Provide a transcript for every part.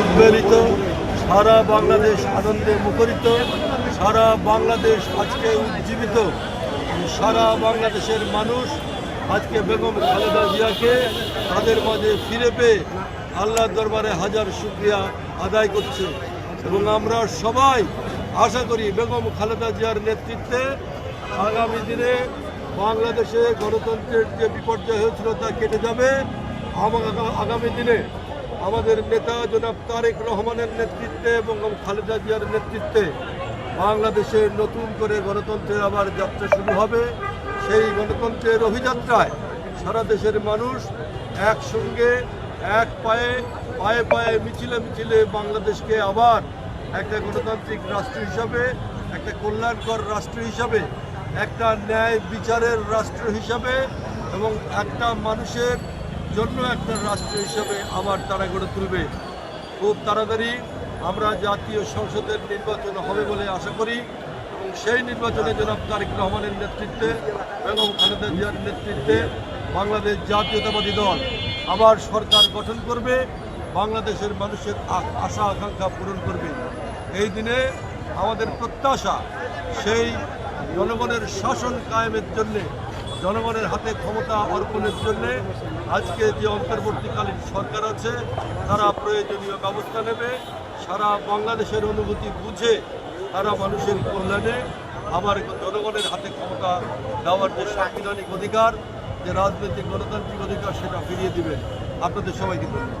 উদ্বেলিত, সারা বাংলাদেশ আনন্দে মুখরিত, সারা বাংলাদেশ আজকে উজ্জীবিত সারা বাংলাদেশের মানুষ আজকে বেগম খালেদা জিয়াকে তাদের মাঝে ফিরে পেয়ে আল্লাহর দরবারে হাজার শুক্রিয়া আদায় করছে। এবং আমরা সবাই আশা করি বেগম খালেদা জিয়ার নেতৃত্বে আগামী দিনে বাংলাদেশে গণতন্ত্রের যে বিপর্যয় হয়েছিল তা কেটে যাবে। আগামী দিনে আমাদের নেতা জনাব তারেক রহমানের নেতৃত্বে এবং খালেদা জিয়ার নেতৃত্বে বাংলাদেশে নতুন করে গণতন্ত্রের আবার যাত্রা শুরু হবে। সেই গণতন্ত্রের অভিযাত্রায় সারা দেশের মানুষ একসঙ্গে, এক পায়ে পায়ে পায়ে, মিছিলে মিছিলে বাংলাদেশকে আবার একটা গণতান্ত্রিক রাষ্ট্র হিসাবে, একটা কল্যাণকর রাষ্ট্র হিসাবে, একটা ন্যায় বিচারের রাষ্ট্র হিসাবে এবং একটা মানুষের জন্য একটা রাষ্ট্র হিসাবে আবার তারা গড়ে তুলবে। খুব তাড়াতাড়ি আমরা জাতীয় সংসদের নির্বাচন হবে বলে আশা করি এবং সেই নির্বাচনে জনাব তারেক রহমানের নেতৃত্বে বেগম খালেদা জিয়ার নেতৃত্বে বাংলাদেশ জাতীয়তাবাদী দল আবার সরকার গঠন করবে, বাংলাদেশের মানুষের আশা আকাঙ্ক্ষা পূরণ করবে। এই দিনে আমাদের প্রত্যাশা সেই জনগণের শাসন কায়েমের জন্যে জনগণের হাতে ক্ষমতা অর্পণের জন্য আজকে যে অন্তর্বর্তীকালীন সরকার আছে, তারা প্রয়োজনীয় ব্যবস্থা নেবে। সারা বাংলাদেশের অনুভূতি বুঝে তারা মানুষের কল্যাণে আবার জনগণের হাতে ক্ষমতা দেওয়ার যে সাংবিধানিক অধিকার, যে রাজনৈতিক গণতান্ত্রিক অধিকার, সেটা ফিরিয়ে দিবে। আপনাদের সবাইকে ধন্যবাদ।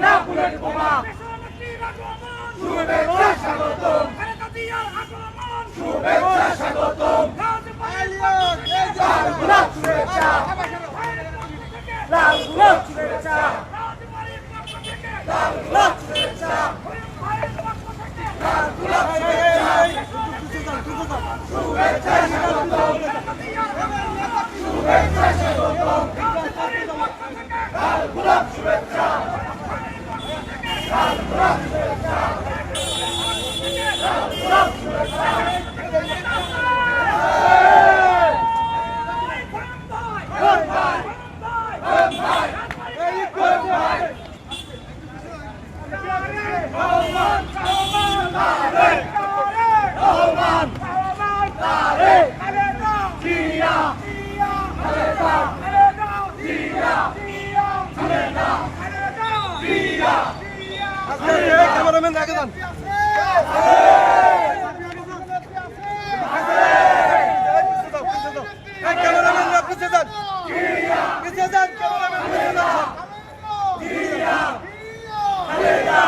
না বুলেট বোমা শুভেচ্ছা স্বাগতম শুভেচ্ছা স্বাগতম লাল গোলাপ শুভেচ্ছা লাল গোলাপ শুভেচ্ছা লাল গোলাপ শুভেচ্ছা লাল গোলাপ শুভেচ্ছা শুভেচ্ছা স্বাগতম শুভেচ্ছা স্বাগতম লাল গোলাপ শুভেচ্ছা লাল গোলাপ শুভেচ্ছা লাল গোলাপ শুভেচ্ছা কোন ভাই কোন ভাই কোন ভাই রহমান তারেক রহমান তারেক জিয়া খালেদা জিয়া খালেদা জিয়া পিছিয়ে যান খালেদা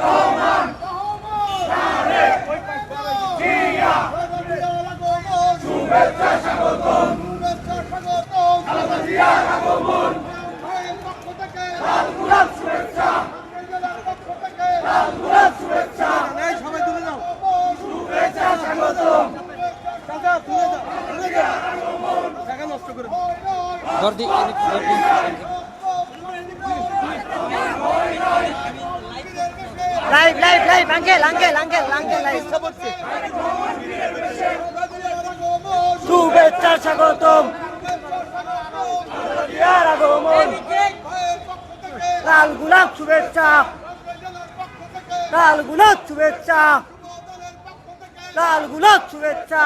রহমান তারেক জিয়া শুভেচ্ছা স্বাগতম খালেদা জিয়ার আগমন লাল গোলাপ শুভেচ্ছা লাল গোলাপ শুভেচ্ছা এই সবাই তুলে যাও শুভেচ্ছা স্বাগতম চাচা তুলে যাও তুলে যাও জায়গা নষ্ট করে দাও। দর্দি দর্দি live live live uncle uncle uncle uncle live শুভেচ্ছা স্বাগতম ইয়ার আগমন লাল গোলাপ শুভেচ্ছা। লাল গোলাপ শুভেচ্ছা। লাল গোলাপ শুভেচ্ছা।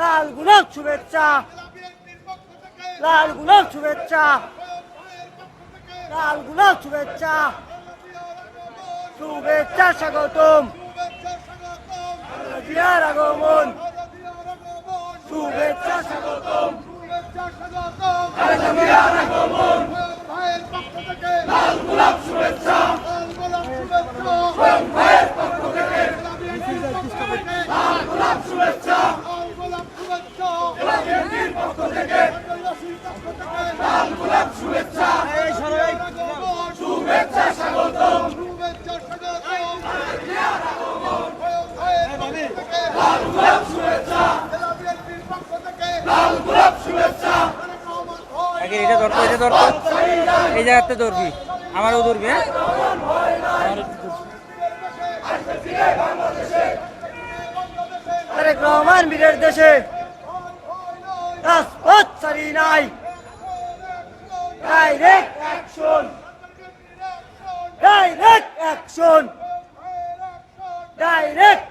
লাল গোলাপ শুভেচ্ছা। লাল গোলাপ শুভেচ্ছা। লাল গোলাপ শুভেচ্ছা। শুভেচ্ছা স্বাগতম। জিয়ার আগমন শুভেচ্ছা স্বাগতম। শুভেচ্ছা স্বাগতম। শুভেচ্ছা। লাল গোলাপ শুভেচ্ছা। পক্ষ থেকে লাল গোলাপ শুভেচ্ছা। আগে এটা ধরতো এটা ধরতো। জায়গাতে ধরবি আমারও ধরবি হ্যাঁ? বীরের দেশে। ডাইরেক্ট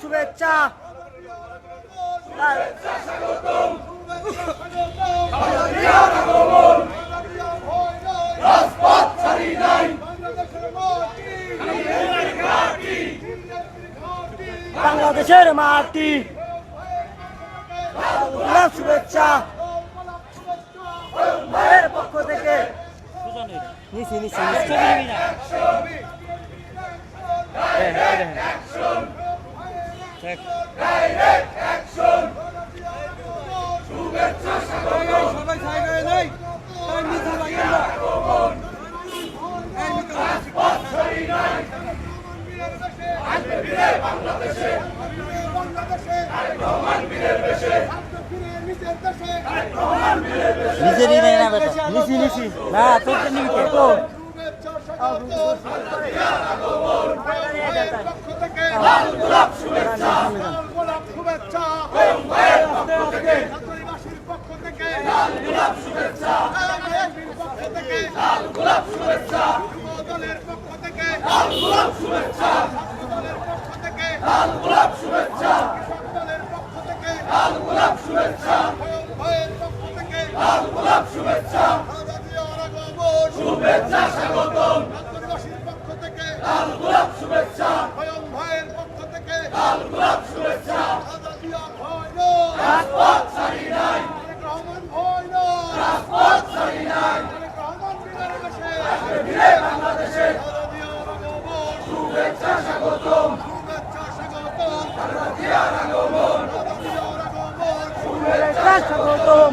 শুভেচ্ছা। বাংলাদেশের মাটি শুভেচ্ছা মায়ের পক্ষ থেকে নিছি নিছি নিছি নিজেরই নেই না বেটা। নিছি নিছি। না তোর তো নিবি কে? শুভেচ্ছা। লাল গোলাপ শুভেচ্ছা। ছাত্রীবাসীর পক্ষ থেকে। লাল গোলাপ শুভেচ্ছা। পক্ষ থেকে। লাল গোলাপ শুভেচ্ছা। দলের পক্ষ থেকে। লাল গোলাপ শুভেচ্ছা। দলের পক্ষ থেকে। লাল গোলাপ শুভেচ্ছা। দলের পক্ষ থেকে। লাল গোলাপ শুভেচ্ছা। ভয়ের পক্ষ থেকে। লাল গোলাপ শুভেচ্ছা। শুভেচ্ছা স্বাগতম। পক্ষ থেকে। লাল গোলাপ শুভেচ্ছা ভয়ং ভয়ের পক্ষ থেকে লাল গোলাপ শুভেচ্ছা আজাদিয়া ভয় নয় রাজপথ ছাড়ি নাই রহমান ভয় নয় রাজপথ ছাড়ি নাই রহমান বীরের দেশে বীরে বাংলাদেশে আজাদিয়া আগমন শুভেচ্ছা স্বাগতম শুভেচ্ছা স্বাগতম আজাদিয়া আগমন আজাদিয়া আগমন শুভেচ্ছা স্বাগতম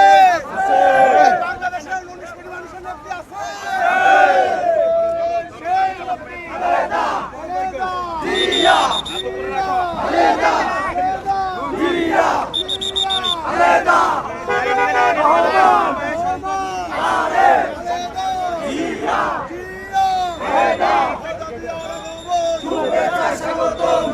বাংলাদেশের উনিশ কোটি মানুষের নেত্রী আছে শুভেচ্ছা স্বাগতম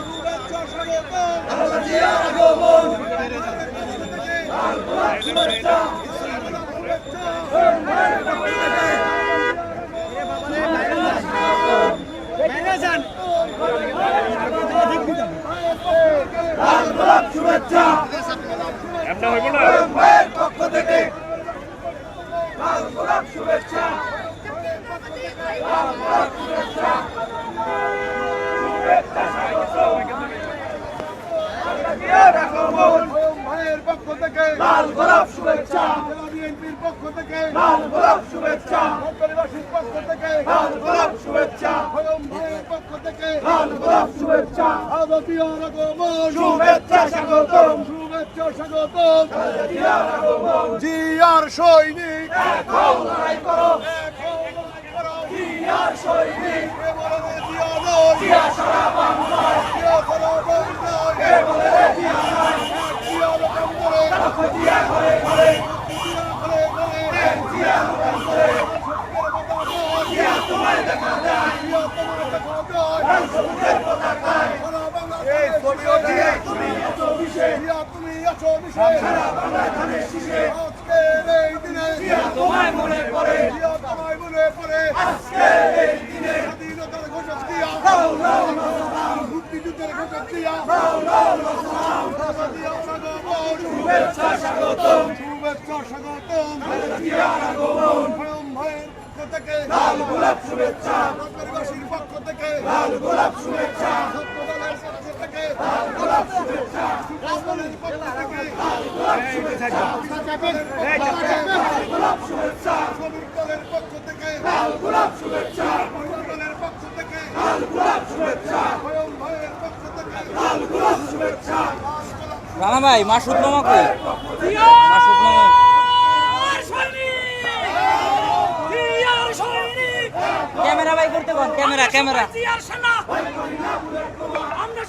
শুভেচ্ছা স্বাগতম শুভেচ্ছা ভাইয়ের পক্ষ থেকে লাল গোলাপ শুভেচ্ছা। লাল গোলাপ শুভেচ্ছা। ভাইয়ের পক্ষ পক্ষ থেকে লাল গোলাপ শুভেচ্ছা। বিএনপির পক্ষ থেকে লাল গোলাপ শুভেচ্ছা। সরকারিবাসীর পক্ষ থেকে লাল গোলাপ শুভেচ্ছা। ভাইয়ের পক্ষ থেকে লাল গোলাপ শুভেচ্ছা। আদতীয় শুভেচ্ছা স্বাগতম। শুভেচ্ছা স্বাগতম। জিয়ার সৈনিক লড়াই করো এখন লড়াই করো জিয়ার সৈনিক কে বলে রে জিয়া নয় জিয়া সারা বাংলায় জিয়া সারা বাংলায় কে বলে রে জিয়া নয় জিয়া রকম করে রাখো জিয়া ঘরে ঘরে জিয়া ঘরে ঘরে জিয়া রকম করে জিয়া তোমায় দেখা যায় জিয়া তোমায় দেখা যায় সবুজের পতাকায় সারা বাংলাদেশ জিয়া তুমি আছো বিশে জিয়া তুমি মনে পড়ে জিয়া তোমায় মনে পড়ে আজকের এই দিনে স্বাধীনতার ঘোষক দিয়া মুক্তিযুদ্ধের ঘোষক দিয়া শুভেচ্ছা স্বাগতম শুভেচ্ছা স্বাগতম শুভেচ্ছা পক্ষ থেকে লাল গোলাপ শুভেচ্ছা সত্য দলের পক্ষ থেকে লাল গোলাপ শুভেচ্ছা সুকাশের পক্ষ থেকে গোলাপ শুভেচ্ছা পক্ষ থেকে গোলাপ শুভেচ্ছা পক্ষ থেকে গোলাপ শুভেচ্ছা রানা ভাই মাসুদ মামা কই মাসুদ মামা ক্যামেরা ভাই করতে কোন ক্যামেরা ক্যামেরা।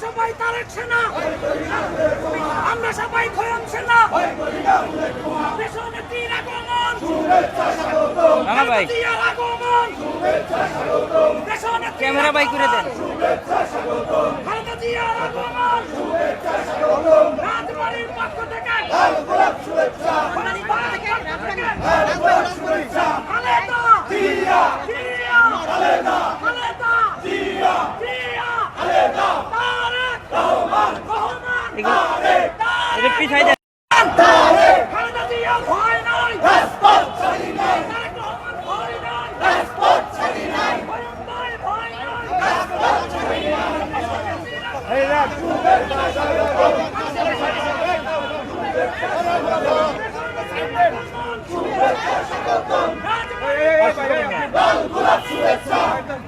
সবাই তারেক সেনা। আমরা সবাই খয়ম সেনা। দেশনেত্রীর আগমন। রানা ভাই। আগমন। ক্যামেরা ভাই করে দেন। খালেদা জিয়ার আগমন রাজবাড়ির পক্ষ থেকে বাড়ির পক্ষ থেকে খালেদা জিয়া জিয়া খালেদা খালেদা জিয়া জিয়া খালেদা তারেক রহমান রহমান তারেক এটা পিছাই দেন খালেদা জিয়া ভয় নাই রাজপথ ছাড়ি নাই তারেক রহমান ভয় নাই রাজপথ ছাড়ি নাই ভয় নাই ভয় নাই রাজপথ ছাড়ি নাই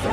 শুভেচ্ছা